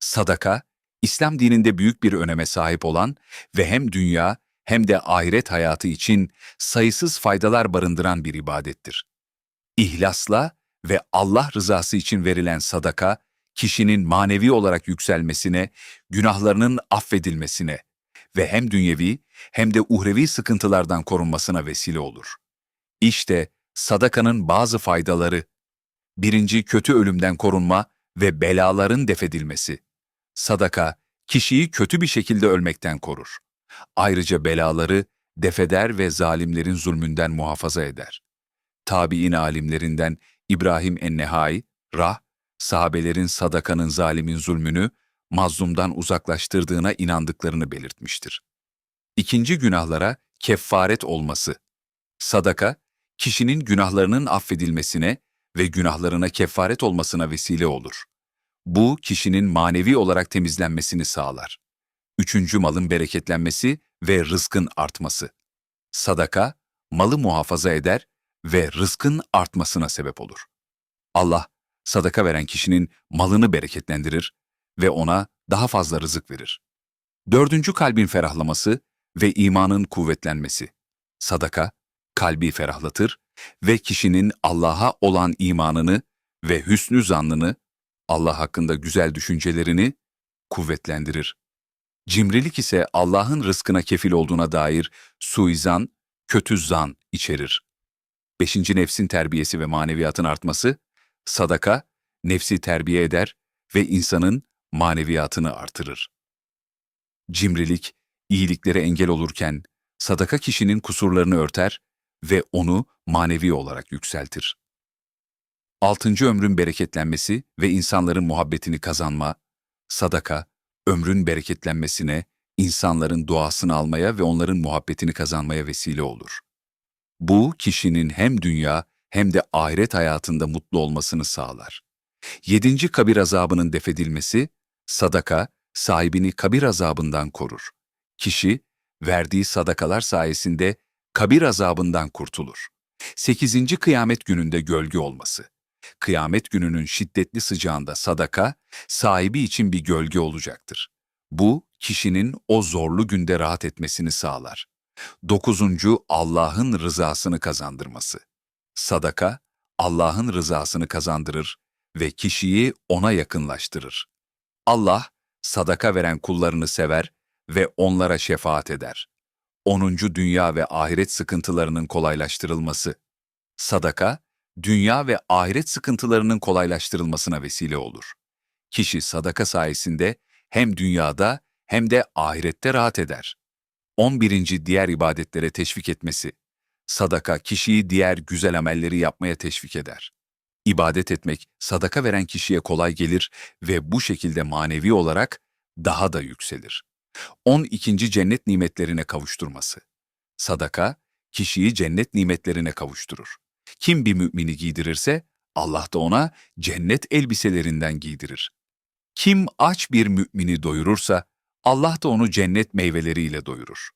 Sadaka, İslam dininde büyük bir öneme sahip olan ve hem dünya hem de ahiret hayatı için sayısız faydalar barındıran bir ibadettir. İhlasla ve Allah rızası için verilen sadaka, kişinin manevi olarak yükselmesine, günahlarının affedilmesine ve hem dünyevi hem de uhrevi sıkıntılardan korunmasına vesile olur. İşte sadakanın bazı faydaları. Birinci, kötü ölümden korunma ve belaların defedilmesi. Sadaka, kişiyi kötü bir şekilde ölmekten korur. Ayrıca belaları defeder ve zalimlerin zulmünden muhafaza eder. Tabi'in alimlerinden İbrahim Ennehai, Rah, sahabelerin sadakanın zalimin zulmünü, mazlumdan uzaklaştırdığına inandıklarını belirtmiştir. İkinci günahlara keffaret olması. Sadaka, kişinin günahlarının affedilmesine ve günahlarına kefaret olmasına vesile olur. Bu, kişinin manevi olarak temizlenmesini sağlar. Üçüncü malın bereketlenmesi ve rızkın artması. Sadaka, malı muhafaza eder ve rızkın artmasına sebep olur. Allah, sadaka veren kişinin malını bereketlendirir ve ona daha fazla rızık verir. Dördüncü kalbin ferahlaması ve imanın kuvvetlenmesi. Sadaka, kalbi ferahlatır ve kişinin Allah'a olan imanını ve hüsnü zannını, Allah hakkında güzel düşüncelerini kuvvetlendirir. Cimrilik ise Allah'ın rızkına kefil olduğuna dair suizan, kötü zan içerir. Beşinci nefsin terbiyesi ve maneviyatın artması, sadaka, nefsi terbiye eder ve insanın maneviyatını artırır. Cimrilik, iyiliklere engel olurken, sadaka kişinin kusurlarını örter ve onu manevi olarak yükseltir. Altıncı ömrün bereketlenmesi ve insanların muhabbetini kazanma, sadaka, ömrün bereketlenmesine, insanların duasını almaya ve onların muhabbetini kazanmaya vesile olur. Bu, kişinin hem dünya hem de ahiret hayatında mutlu olmasını sağlar. Yedinci kabir azabının defedilmesi, sadaka, sahibini kabir azabından korur. Kişi, verdiği sadakalar sayesinde kabir azabından kurtulur. Sekizinci kıyamet gününde gölge olması. Kıyamet gününün şiddetli sıcağında sadaka, sahibi için bir gölge olacaktır. Bu, kişinin o zorlu günde rahat etmesini sağlar. Dokuzuncu, Allah'ın rızasını kazandırması. Sadaka, Allah'ın rızasını kazandırır ve kişiyi ona yakınlaştırır. Allah, sadaka veren kullarını sever ve onlara şefaat eder. 10. Dünya ve ahiret sıkıntılarının kolaylaştırılması. Sadaka, dünya ve ahiret sıkıntılarının kolaylaştırılmasına vesile olur. Kişi sadaka sayesinde hem dünyada hem de ahirette rahat eder. 11. Diğer ibadetlere teşvik etmesi. Sadaka kişiyi diğer güzel amelleri yapmaya teşvik eder. İbadet etmek sadaka veren kişiye kolay gelir ve bu şekilde manevi olarak daha da yükselir. 12. Cennet nimetlerine kavuşturması. Sadaka, kişiyi cennet nimetlerine kavuşturur. Kim bir mümini giydirirse, Allah da ona cennet elbiselerinden giydirir. Kim aç bir mümini doyurursa, Allah da onu cennet meyveleriyle doyurur.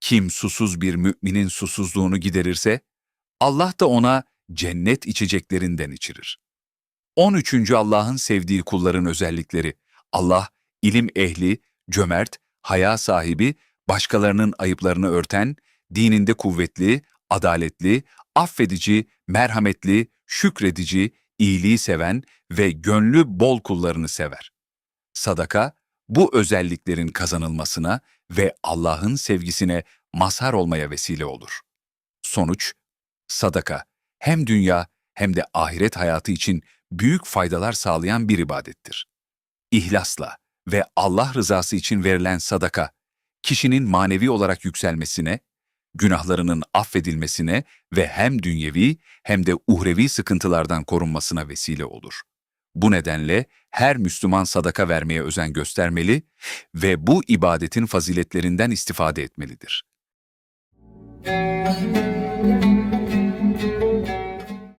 Kim susuz bir müminin susuzluğunu giderirse, Allah da ona cennet içeceklerinden içirir. 13. Allah'ın sevdiği kulların özellikleri. Allah, ilim ehli, cömert, haya sahibi, başkalarının ayıplarını örten, dininde kuvvetli, adaletli, affedici, merhametli, şükredici, iyiliği seven ve gönlü bol kullarını sever. Sadaka, bu özelliklerin kazanılmasına ve Allah'ın sevgisine mazhar olmaya vesile olur. Sonuç, sadaka hem dünya hem de ahiret hayatı için büyük faydalar sağlayan bir ibadettir. İhlasla ve Allah rızası için verilen sadaka, kişinin manevi olarak yükselmesine, günahlarının affedilmesine ve hem dünyevi hem de uhrevi sıkıntılardan korunmasına vesile olur. Bu nedenle her Müslüman sadaka vermeye özen göstermeli ve bu ibadetin faziletlerinden istifade etmelidir.